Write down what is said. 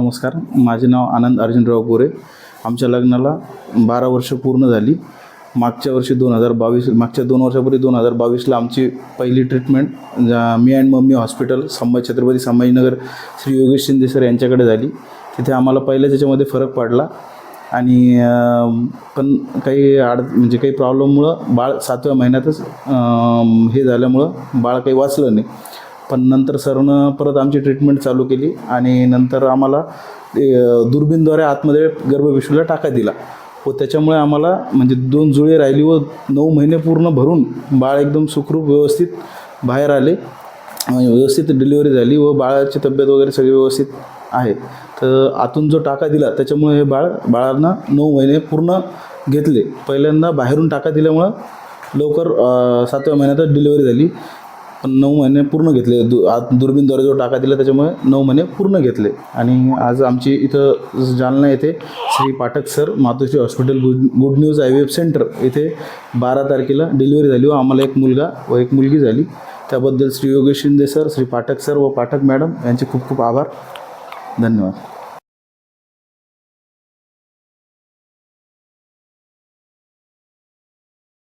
नमस्कार. माझे नाव आनंद अर्जुनराव गोरे. आमच्या लग्नाला बारा वर्ष पूर्ण झाली. मागच्या वर्षी दोन हजार बावीस मागच्या दोन वर्षापूर्वी दोन हजार बावीसला आमची पहिली treatment me and mummy hospital Sambhaji Chhatrapati Sambhajinagar Shri Yogesh Shinde sir यांच्याकडे झाली. तिथे आम्हाला पहिल्याच याच्यामध्ये फरक पडला. आणि पण काही आड म्हणजे काही प्रॉब्लेममुळं बाळ सातव्या महिन्यातच हे झाल्यामुळं बाळ काही वाचलं नाही. पण नंतर सरनं परत आमची ट्रीटमेंट चालू केली आणि नंतर आम्हाला दुर्बीनद्वारे आतमध्ये गर्भपिशवीला टाका दिला. व त्याच्यामुळे आम्हाला म्हणजे दोन जुळे राहिली व नऊ महिने पूर्ण भरून बाळ एकदम सुखरूप व्यवस्थित बाहेर आले. व्यवस्थित डिलिव्हरी झाली व बाळाची तब्येत वगैरे सगळी व्यवस्थित आहे. तर आतून जो टाका दिला त्याच्यामुळे हे बाळ बाळांना नऊ महिने पूर्ण घेतले. पहिल्यांदा बाहेरून टाका दिल्यामुळं लवकर सातव्या महिन्यातच डिलिव्हरी झाली. पण नऊ महिने पूर्ण घेतले. दु आत दुर्बीनद्वारे जो टाका दिला त्याच्यामुळे नऊ महिने पूर्ण घेतले. आणि आज आमची इथं जालना येथे Shri Pathak sir Matoshri hospital good good news I web centre येथे बारा तारखेला डिलिव्हरी झाली. व आम्हाला एक मुलगा व एक मुलगी झाली. त्याबद्दल श्री योगेश शिंदे सर श्री पाठक सर व पाठक मॅडम यांचे खूप खूप आभार. धन्यवाद.